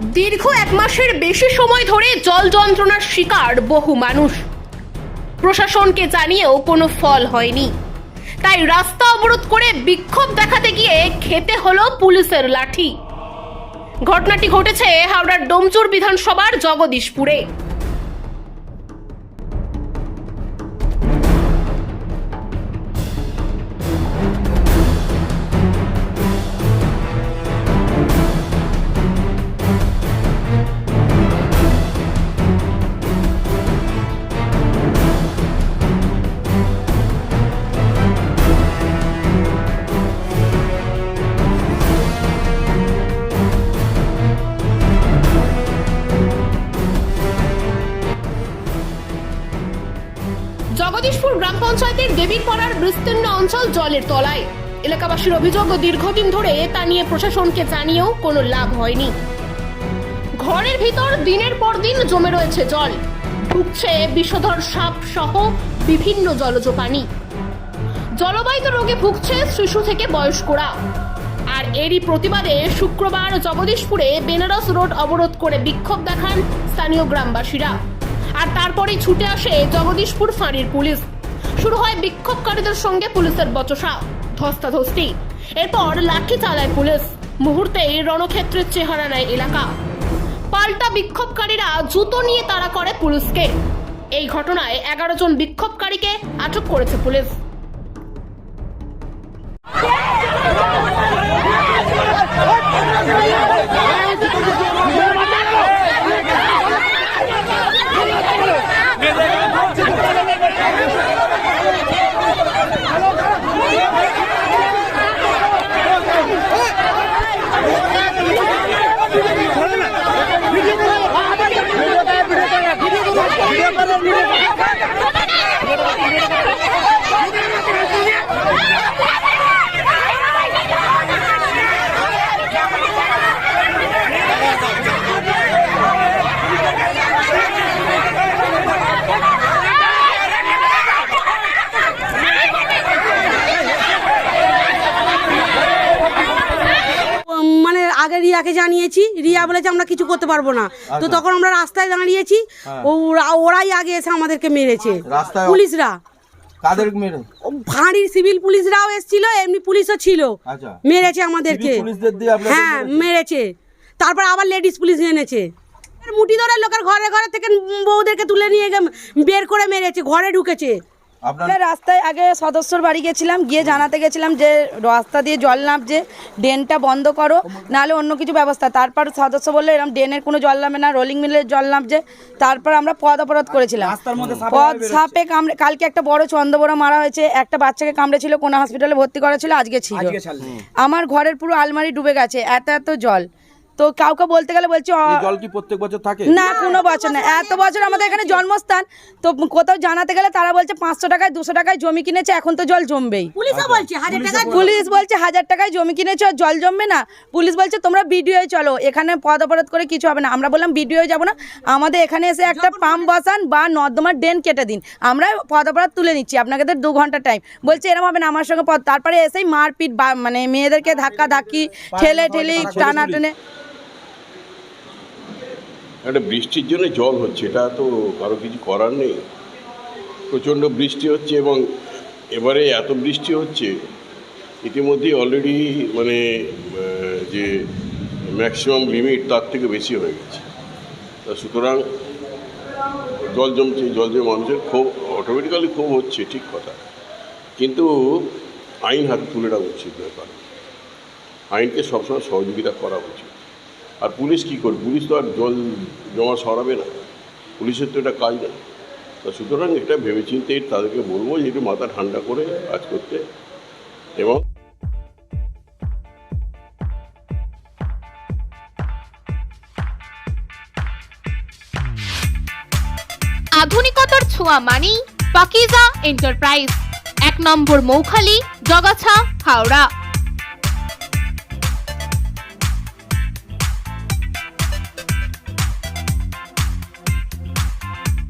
দীর্ঘ এক মাসের বেশি সময় ধরে জল যন্ত্রণার শিকার বহু মানুষ। প্রশাসনকে জানিয়েও কোনো ফল হয়নি। তাই রাস্তা অবরোধ করে বিক্ষোভ দেখাতে গিয়ে খেতে হলো পুলিশের লাঠি। ঘটনাটি ঘটেছে হাওড়ার ডোমচুর বিধানসভার জগদীশপুরে। জগদীশপুর গ্রাম পঞ্চায়েতের দেবীরপাড়ার বিস্তীর্ণ অঞ্চল জলের তলায়। এলাকাবাসীর অভিযোগ, দীর্ঘদিন ধরে তা নিয়ে প্রশাসনকে জানিয়েও কোনো লাভ হয়নি। ঘরের ভিতর দিনের পর দিন জমে রয়েছে জল। ঢুকছে বিষধর সাপ সহ বিভিন্ন জলজ প্রাণী। জলবাহিত রোগে ভুগছে শিশু থেকে বয়স্করা। আর এরই প্রতিবাদে শুক্রবার জগদীশপুরে বেনারস রোড অবরোধ করে বিক্ষোভ দেখান স্থানীয় গ্রামবাসীরা। আর তারপরেই ছুটে আসে জগদীশপুর ফাঁড়ির পুলিশ। শুরু হয় বিক্ষোভকারীদের সঙ্গে পুলিশের বচসা ধস্তাধস্তি। এরপর লাঠি চালায় পুলিশ। মুহূর্তেই রণক্ষেত্রের চেহারা নেয় এলাকা। পাল্টা বিক্ষোভকারীরা জুতো নিয়ে তাড়া করে পুলিশকে। এই ঘটনায় এগারো জন বিক্ষোভকারীকে আটক করেছে পুলিশ। উম, আগে রিয়াকে জানিয়েছি রিয়া বলেছে আমরা কিছু করতে পারব না। তো তখন আমরা রাস্তায় দাঁড়িয়েছি ওরা- ওরাই আগে এসে আমাদেরকে মেরেছে। পুলিশরা। কাদের মেরে? ফাঁড়ির সিভিল পুলিশরাও এসেছিল এমনি পুলিশও ছিল। আচ্ছা। মেরেছে আমাদেরকে। হ্যাঁ মেরেছে? তারপর আবার লেডিস পুলিশ এনেছে। ধরে লোকের ঘরে ঘরে থেকে বউদেরকে তুলে নিয়ে বের করে মেরেছে ঘরে ঢুকেছে। রাস্তায় আগে সদস্যর বাড়ি গেছিলাম গিয়ে জানাতে গেছিলাম যে রাস্তা দিয়ে জল নামছে ড্রেনটা বন্ধ করো নাহলে অন্য কিছু ব্যবস্থা। তারপর সদস্য বলল এরকম ড্রেনের কোনো জল নামে না রোলিং মিলের জল নামছে। তারপর আমরা পদ অপরাধ করেছিলাম। পদ সাপে কামড়ে কালকে একটা বড় চন্দ্রবড় মারা হয়েছে একটা বাচ্চাকে কামড়েছিল কোনো হসপিটালে ভর্তি করা ছিল আজকে ছিল। আমার ঘরের পুরো আলমারি ডুবে গেছে এত এত জল। তো কাউকে বলতে গেলে বলছি জল কি প্রত্যেক বছর থাকে? না কোনো বছর না। এত বছর আমাদের এখানে জন্মস্থান। তো কোথাও জানাতে গেলে তারা বলছে পাঁচশো টাকায় দুশো টাকায় জমি কিনেছে এখন তো জল জমবেই। টাকা পুলিশ বলছে হাজার টাকায় জমি কিনেছে আর জল জমবে না? পুলিশ বলছে তোমরা ভিডিও চলো এখানে পদ অপরাধ করে কিছু হবে না। আমরা বললাম ভিডিও যাব না। আমাদের এখানে এসে একটা পাম্প বসান বা নর্দমার ড্রেন কেটে দিন। আমরা পদ অপরাধ তুলে নিচ্ছি আপনাকে তো দু ঘণ্টা টাইম বলছে এরকম হবে না আমার সঙ্গে পদ তারপরে এসেই মারপিট বা- মানে মেয়েদেরকে ধাক্কা ধাক্কি ঠেলে ঠেলি টানা টেনে একটা বৃষ্টির জন্য জল হচ্ছে, এটা তো কারও কিছু করার নেই। প্রচণ্ড বৃষ্টি হচ্ছে এবং এবারে এত বৃষ্টি হচ্ছে, ইতিমধ্যেই অলরেডি মানে যে ম্যাক্সিমাম লিমিট তার থেকে বেশি হয়ে গেছে। তা সুতরাং জল জমছে, জল জমে মানুষের ক্ষোভ অটোমেটিক্যালি ক্ষোভ হচ্ছে, ঠিক কথা। কিন্তু আইন হাতে তুলে রাখা উচিত ব্যাপার। আইনকে সবসময় সহযোগিতা করা উচিত। আর পুলিশ কী করবে পুলিশ তো আর জল জমা সরাবে না। পুলিশের তো এটা কাজ না। তা সুতরাং এটা ভেবেচিন্তে তাদেরকে বলব যে একটু মাথা ঠান্ডা করে কাজ করতে এবং আধুনিকতার ছোঁয়া মানেই পাকিজা এন্টারপ্রাইজ। এক নম্বর মৌখালি, জগাছা, হাওড়া।